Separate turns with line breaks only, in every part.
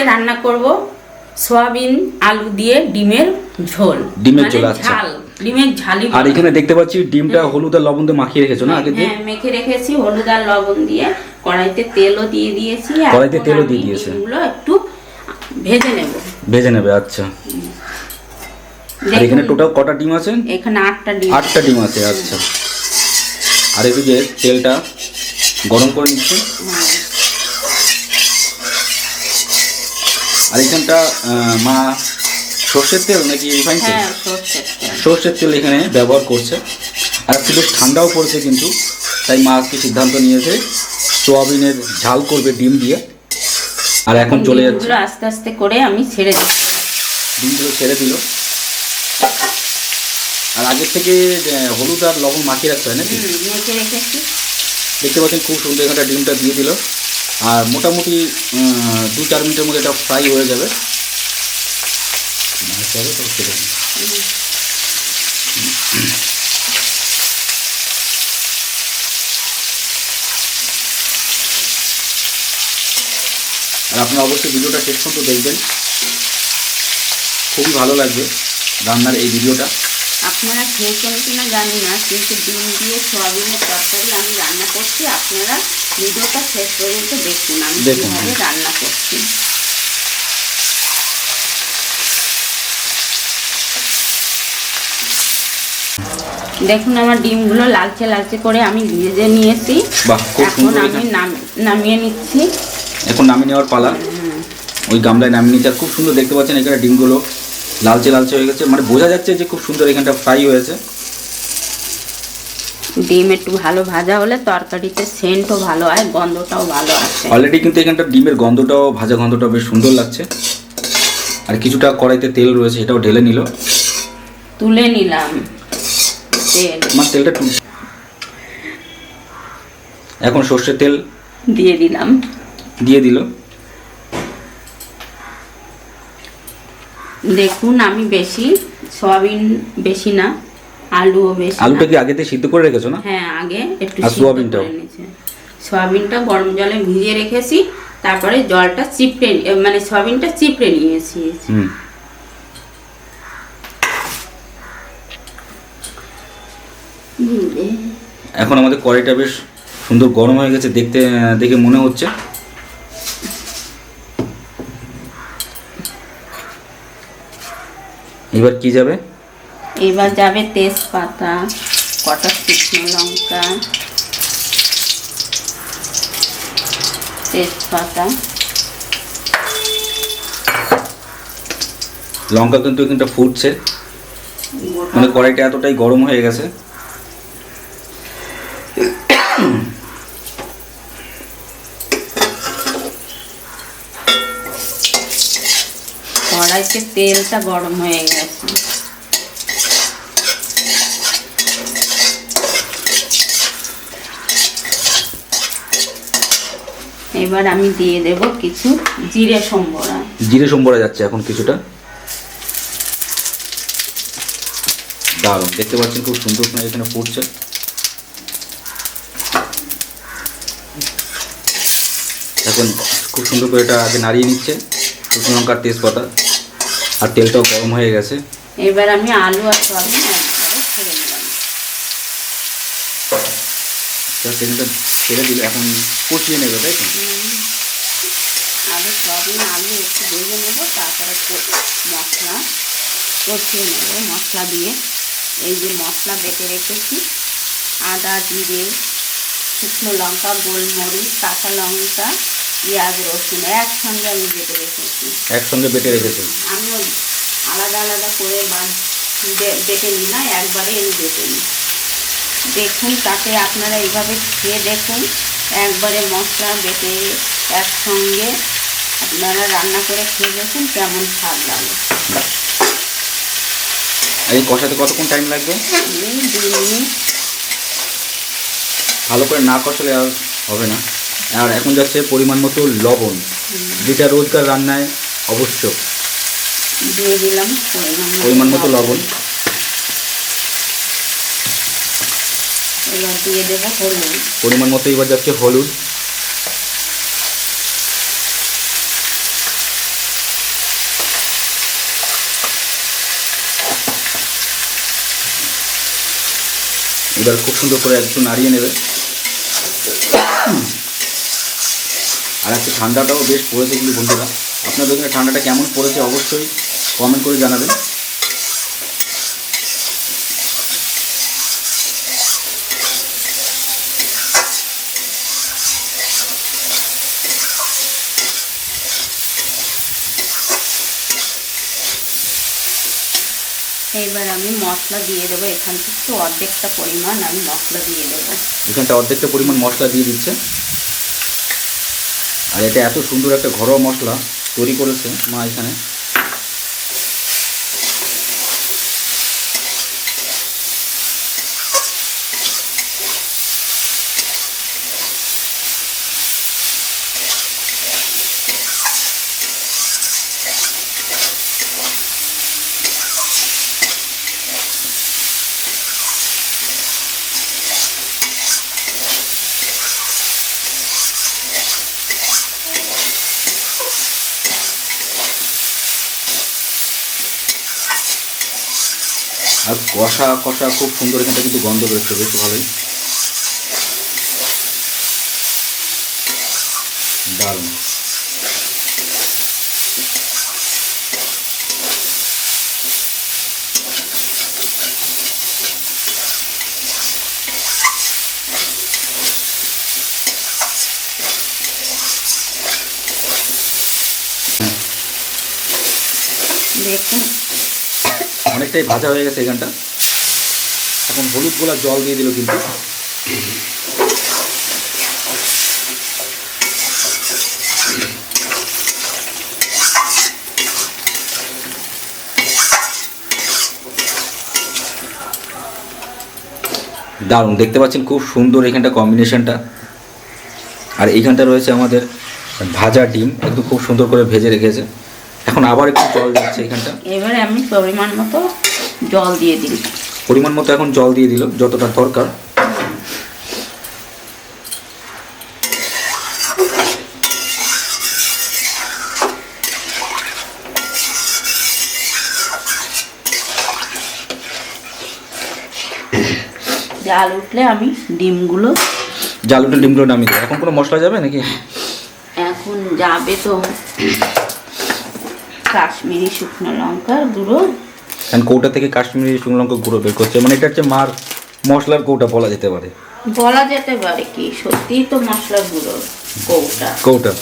আজকে রান্না করব সয়াবিন আলু দিয়ে ডিমের ঝোল।
ডিমের
মানে
ঝোল, আচ্ছা।
ঝাল ডিমের ঝালি
আর এখানে দেখতে পাচ্ছি ডিমটা হলুদ আর লবণ দিয়ে মাখিয়ে রেখেছো না আগে
হ্যাঁ মেখে রেখেছি হলুদ আর লবণ দিয়ে। কড়াইতে তেলও দিয়ে দিয়েছি আর
কড়াইতে তেলও দিয়ে দিয়েছে।
ডিমগুলো একটু ভেজে নেব।
ভেজে নেবে আচ্ছা। আর এখানে টোটাল কটা ডিম আছে?
এখানে আটটা ডিম।
আটটা ডিম আছে আচ্ছা। আর এদিকে তেলটা গরম করে নিচ্ছে। আর এখানটা মা সর্ষের তেল নাকি রিফাইন তেল?
হ্যাঁ সর্ষের তেল।
এখানে ব্যবহার করছে। আর একটু বেশ ঠান্ডাও পড়ছে কিন্তু তাই মা আজকে সিদ্ধান্ত নিয়েছে সোয়াবিনের ঝাল করবে ডিম দিয়ে। আর এখন চলে যাচ্ছে।
আস্তে আস্তে করে আমি ছেড়ে দিচ্ছি।
ডিমগুলো ছেড়ে দিল। আর আগের থেকে হলুদ আর লবণ মাখিয়ে রাখতে হয় নাকি? দেখতে পাচ্ছেন খুব সুন্দর এখানটা ডিমটা দিয়ে দিল। আর মোটামুটি দু চার মিনিটের মধ্যে এটা ফ্রাই হয়ে যাবে। আর আপনারা অবশ্যই ভিডিওটা শেষ পর্যন্ত দেখবেন। খুবই ভালো লাগবে রান্নার এই ভিডিওটা।
আপনারা খেয়েছেন কিনা জানি না কিন্তু ডিম দিয়ে সোয়াবিনের তরকারি আমি রান্না করছি আপনারা ভিডিওটা শেষ পর্যন্ত দেখুন আমি কীভাবে। রান্না করছি। দেখুন আমার ডিমগুলো লালচে লালচে করে আমি ভেজে নিয়েছি। এখন আমি নাম- নামিয়ে নিচ্ছি।
এখন নামিয়ে নেওয়ার পালা। ওই গামলায় নামিয়ে নিচ্ছে খুব সুন্দর দেখতে পাচ্ছেন এখানে ডিমগুলো। লালচে লালচে হয়ে গেছে। মানে বোঝা যাচ্ছে যে খুব সুন্দর এখানটা ফ্রাই হয়েছে।
ডিম একটু ভালো ভাজা হলে তরকারিতে সেন্টও ভালো হয় গন্ধটাও ভালো আসে।
অলরেডি কিন্তু এখানটা ডিমের গন্ধটাও ভাজা গন্ধটাও বেশ সুন্দর লাগছে। আর কিছুটা কড়াইতে তেল রয়েছে এটাও ঢেলে নিল।
তুলে নিলাম। তেল।
আমার তেলটা এখন সর্ষের তেল
দিয়ে দিলাম।
দিয়ে দিল।
দেখুন আমি বেশি সয়াবিন বেশি না আলুও বেশি।
আলুটা কি আগে থেকে সিদ্ধ করে রেখেছো না?
হ্যাঁ আগে একটু সিদ্ধ করে নিয়েছি। সয়াবিনটা গরম জলে ভিজিয়ে রেখেছি তারপরে জলটা চিপড়ে মানে সয়াবিনটা চিপড়ে নিয়েছি।
হুম। এখন আমাদের কড়াইটা বেশ সুন্দর গরম হয়ে গেছে দেখতে দেখে মনে হচ্ছে। এবার কি যাবে?
এবার যাবে তেজপাতা কটা শুকনো লঙ্কা তেজপাতা।
লঙ্কা কিন্তু কিন্তু ফুটছে। মানে কড়াইটা এতটাই গরম হয়ে গেছে।
কড়াইতে তেলটা গরম হয়ে গেছে। এবার আমি দিয়ে দেব কিছু জিরে সম্বরা।
জিরে সম্বরা যাচ্ছে এখন কিছুটা। দারুণ, দেখতে পাচ্ছেন খুব সুন্দর করে এখানে ফুটছে। এখন খুব সুন্দর করে এটা আগে নাড়িয়ে নিচ্ছে শুকনো লঙ্কার তেজপাতা। আর তেলটাও গরম হয়ে গেছে।
এবার আমি আলু আর সয়াবিন একবারে ছেড়ে দিলাম।
তেলটা ছেড়ে দিলে এখন কষিয়ে নেবে তাই তো?
আলু সয়াবিন আলু একটু ভেজে নেব তারপরে কো- মশলা কষিয়ে নেব মশলা দিয়ে। এই যে মশলা বেটে রেখেছি আদা জিরে শুকনো লঙ্কা গোলমরিচ কাঁচা লঙ্কা পেঁয়াজ রসুন একসঙ্গে আমি বেটে রেখেছি।
একসঙ্গে বেটে রেখেছে
আমি আলাদা আলাদা করে বেটে নিই না একবারে আমি বেটে নিই। দেখুন তাতে আপনারা এইভাবে খেয়ে দেখুন একবারে মশলা বেটে একসঙ্গে আপনারা রান্না করে খেয়ে দেখুন কেমন স্বাদ লাগে।
এই কষাতে কতক্ষণ টাইম লাগবে?
দুই মিনিট।
ভালো করে না কষালে আর হবে না। আর এখন যাচ্ছে পরিমাণ মতো লবণ যেটা রোজকার রান্নায় অবশ্য।
পরিমাণ
মতো লবণ। পরিমাণ মতো এবার যাচ্ছে হলুদ। এবার খুব সুন্দর করে একটু নাড়িয়ে নেবে। আর আজকে ঠান্ডাটাও বেশ পড়েছে কিন্তু বন্ধুরা। আপনাদের ওখানে ঠান্ডাটা কেমন পড়েছে অবশ্যই কমেন্ট করে জানাবেন।
এইবার আমি মশলা দিয়ে দেবো। এখান থেকে অর্ধেকটা পরিমাণ আমি মশলা দিয়ে দেবো।
এখানটা অর্ধেকটা পরিমাণ মশলা দিয়ে দিচ্ছে। আর এটা এত সুন্দর একটা ঘরোয়া মশলা তৈরি করেছে মা এখানে। আর কষা কষা খুব সুন্দর এখানটা কিন্তু গন্ধ বেরোচ্ছে বেশ ভালোই। দারুণ।
দেখুন।
অনেকটাই ভাজা হয়ে গেছে এখানটা। এখন হলুদ গোলা জল দিয়ে দিল কিন্তু। দারুণ, দেখতে পাচ্ছেন খুব সুন্দর এখানটা কম্বিনেশনটা আর এইখানটা রয়েছে আমাদের ভাজা ডিম, একদম খুব সুন্দর করে ভেজে রেখেছে। এখন আবার একটু জল যাচ্ছে এখানটা।
এবারে আমি পরিমাণ মতো জল দিয়ে দিই
পরিমাণ মতো এখন জল দিয়ে দিল যতটা দরকার।
জাল উঠলে আমি ডিমগুলো
জাল উঠে ডিমগুলো নামিয়ে দেবে। এখন কোনো মশলা যাবে নাকি?
এখন যাবে তো কাশ্মীরি শুকনো লঙ্কার গুঁড়ো
কারণ কৌটা থেকে কাশ্মীরি শুকনো লঙ্কা গুঁড়ো বের করছে। মানে এটা হচ্ছে মার মশলার কৌটা বলা যেতে পারে।
বলা যেতে পারে কি? সত্যি তো মশলা গুঁড়ো কৌটা।
কৌটা।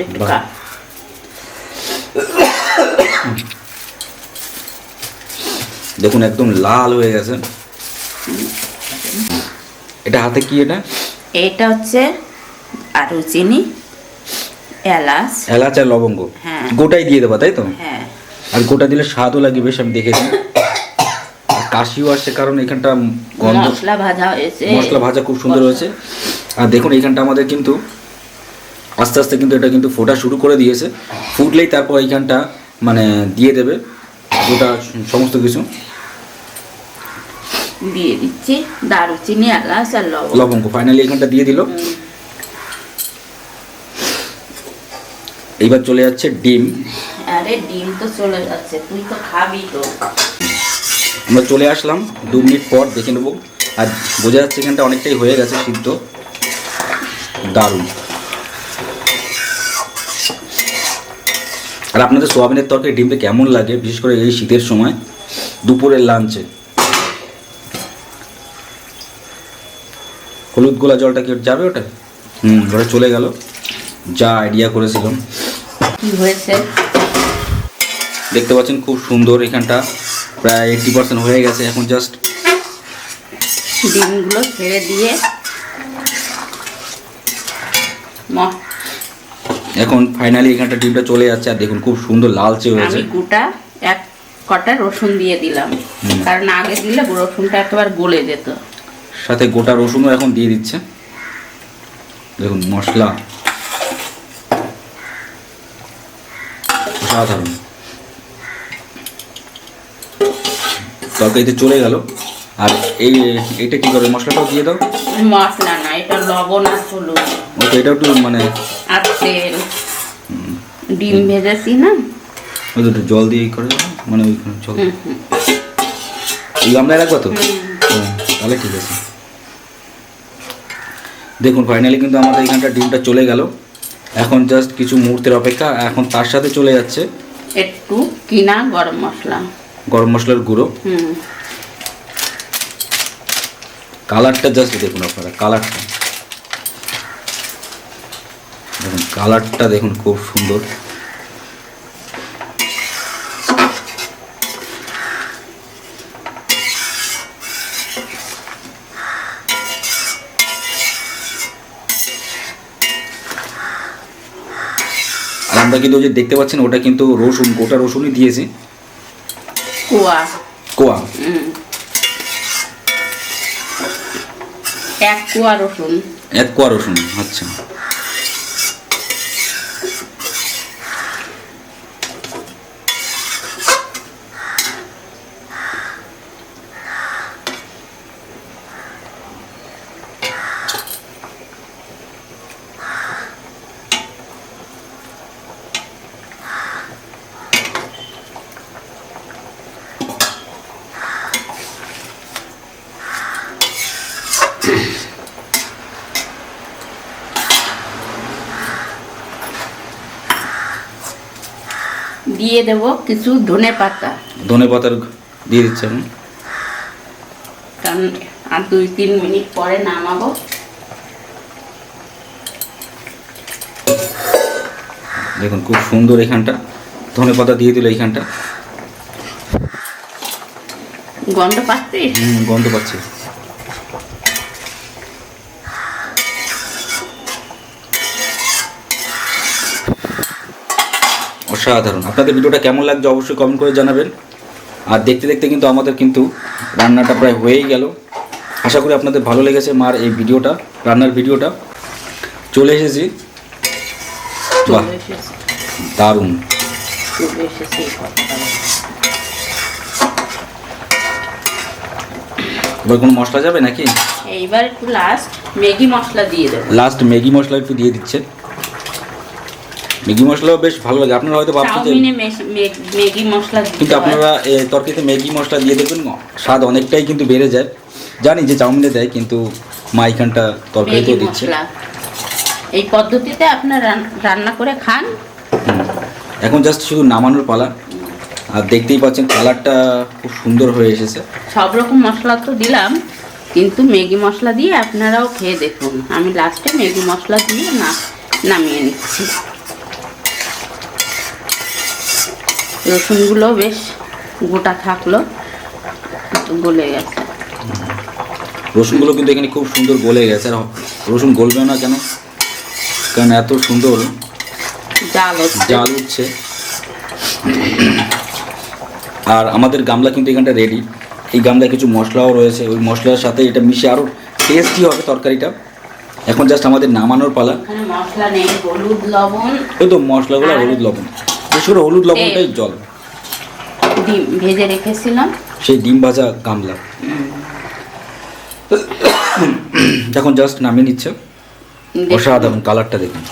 একটু কা-
দেখুন একদম লাল হয়ে গেছে। এটা হাতে কি এটা?
এটা হচ্ছে আরও চিনি। এলাচ।
এলাচ আর লবঙ্গ।
হ্যাঁ।
গোটাই দিয়ে দেবা তাই তো?
হ্যাঁ।
আর গোটা দিলে স্বাদও লাগে বেশ আমি দেখেছি। কাশিও আসছে কারণ এখানটা গন্ধ
মশলা ভাজা হয়েছে।
মশলা ভাজা খুব সুন্দর হয়েছে। আর দেখুন এইখানটা আমাদের কিন্তু আস্তে আস্তে কিন্তু এটা কিন্তু ফোটা শুরু করে দিয়েছে। ফুটলেই তারপর এইখানটা মানে দিয়ে দেবে গোটা সমস্ত কিছু।
দিয়ে দিচ্ছি দারুচিনি এলাচ আর লবঙ্গ।
লবঙ্গ ফাইনালি এখানটা দিয়ে দিল। এইবার চলে যাচ্ছে ডিম।
আরে ডিম তো চলে যাচ্ছে তুই তো খাবি তো।
আমরা চলে আসলাম দু মিনিট পর দেখে নেব। আর বোঝা যাচ্ছে এখানটা অনেকটাই হয়ে গেছে সিদ্ধ। দারুণ। আর আপনাদের সোয়াবিনের তরকারি ডিমটা কেমন লাগে? বিশেষ করে এই শীতের সময় দুপুরের লাঞ্চে। হলুদ গোলা জলটা কি যাবে ওটা? হুম ওটা চলে গেল। যা আইডিয়া করেছিলাম।
কি হয়েছে?
দেখতে পাচ্ছেন খুব সুন্দর এখানটা। প্রায় এইটটি পার্সেন্ট হয়ে গেছে এখন জাস্ট
ডিমগুলো ছেড়ে দিয়ে
এখন ফাইনালি এখানটা ডিমটা চলে যাচ্ছে আর দেখুন খুব সুন্দর লালচে হয়েছে।
আমি গোটা এক কটা রসুন দিয়ে দিলাম। কারণ আগে দিলে রসুনটা একেবারে গলে যেত।
সাথে গোটা রসুনও এখন দিয়ে দিচ্ছে। দেখুন মশলা। অসাধারণ তরকারিতে চলে গেল। আর এই এটা কি করবে? মশলাটাও দিয়ে দাও।
মশলা না এটা লবণ আর হলুদ।
ওকে এটাও একটু মানে
আর তেল। ডিম ভেজেছি না?
ওই একটু জল দিয়ে করে মানে ওই জল। এই গামলায় রাখব তো? তাহলে ঠিক আছে। দেখুন ফাইনালি কিন্তু আমাদের এখানটা ডিমটা চলে গেল। এখন জাস্ট কিছু মুহূর্তের অপেক্ষা এখন তার সাথে চলে যাচ্ছে।
একটু কিনা গরম মশলা।
গরম মশলার গুঁড়ো।
হুম।
কালারটা জাস্ট দেখুন আপনারা কালারটা। দেখুন কালারটা দেখুন খুব সুন্দর। আমরা কিন্তু যে দেখতে পাচ্ছেন ওটা কিন্তু রসুন গোটা রসুনই দিয়েছি।
কোয়া।
কোয়া।
এক কোয়া রসুন।
এক কোয়া রসুন আচ্ছা।
দিয়ে দেব কিছু ধনে পাতা।
ধনে পাতার দিয়ে দিচ্ছে এখন
কারণ আর দুই তিন মিনিট পরে নামাবো।
দেখুন খুব সুন্দর এখানটা ধনে পাতা দিয়ে দিল এইখানটা।
গন্ধ পাচ্ছিস?
হুম, গন্ধ পাচ্ছি। অসাধারণ। আপনাদের ভিডিওটা কেমন লাগছে অবশ্যই কমেন্ট করে জানাবেন। আর দেখতে দেখতে কিন্তু আমাদের কিন্তু রান্নাটা প্রায় হয়েই গেল। আশা করি আপনাদের ভালো লেগেছে মার এই ভিডিওটা রান্নার ভিডিওটা। চলে এসেছি। বাহ দারুণ। এবার কোনো মশলা যাবে নাকি?
এইবার একটু লাস্ট ম্যাগি মশলা দিয়ে দেবো।
লাস্ট ম্যাগি মশলা একটু দিয়ে দিচ্ছে। ম্যাগি মশলাও বেশ ভালো লাগে। আপনারা হয়তো ভাবছেন
চাউমিনে ম্যাগি মশলা
কিন্তু আপনারা তরকারিতে ম্যাগি মশলা দিয়ে দেখবেন স্বাদ অনেকটাই কিন্তু বেড়ে যায়। জানি যে চাউমিনে দেয় কিন্তু মা এখানটা তরকারিতেও দিচ্ছে।
এই পদ্ধতিতে আপনার রান্না করে খান।
এখন জাস্ট শুধু নামানোর পালা। আর দেখতেই পাচ্ছেন কালারটা খুব সুন্দর হয়ে এসেছে।
সব রকম মশলা তো দিলাম কিন্তু ম্যাগি মশলা দিয়ে আপনারাও খেয়ে দেখুন। আমি লাস্টে ম্যাগি মশলা দিয়ে না নামিয়ে নিচ্ছি। রসুনগুলো বেশ গোটা থাকল গলে গেছে।
রসুনগুলো কিন্তু এখানে খুব সুন্দর গলে গেছে। আর রসুন গলবে না কেন? কারণ এত সুন্দর
জাল হচ্ছে।
জাল উঠছে। আর আমাদের গামলা কিন্তু এখানটা রেডি এই গামলায় কিছু মশলাও রয়েছে। ওই মশলার সাথে এটা মিশে আরও টেস্টি হবে তরকারিটা। এখন জাস্ট আমাদের নামানোর পালা।
মশলা নেই হলুদ লবণ।
ওই তো মশলাগুলো হলুদ লবণ। বিশেষ করে হলুদ লবণটাই জল।
ডিম ভেজে রেখেছিলাম।
সেই ডিম ভাজা গামলা। এখন জাস্ট নামিয়ে নিচ্ছে। অসাধারণ কালারটা দেখুন।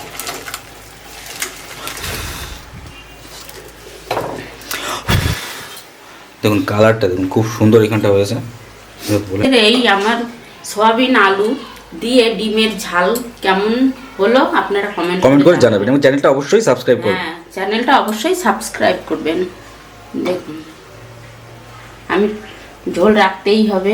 দেখুন কালারটা দেখুন খুব সুন্দর এখানটা হয়েছে।
এই আমার সয়াবিন আলু। দিয়ে ডিমের ঝাল কেমন হলো আপনারা কমেন্ট
কমেন্ট করে জানাবেন এবং চ্যানেলটা অবশ্যই সাবস্ক্রাইব করবেন।
হ্যাঁ চ্যানেলটা অবশ্যই সাবস্ক্রাইব করবেন। দেখুন। আমি ঝোল রাখতেই হবে।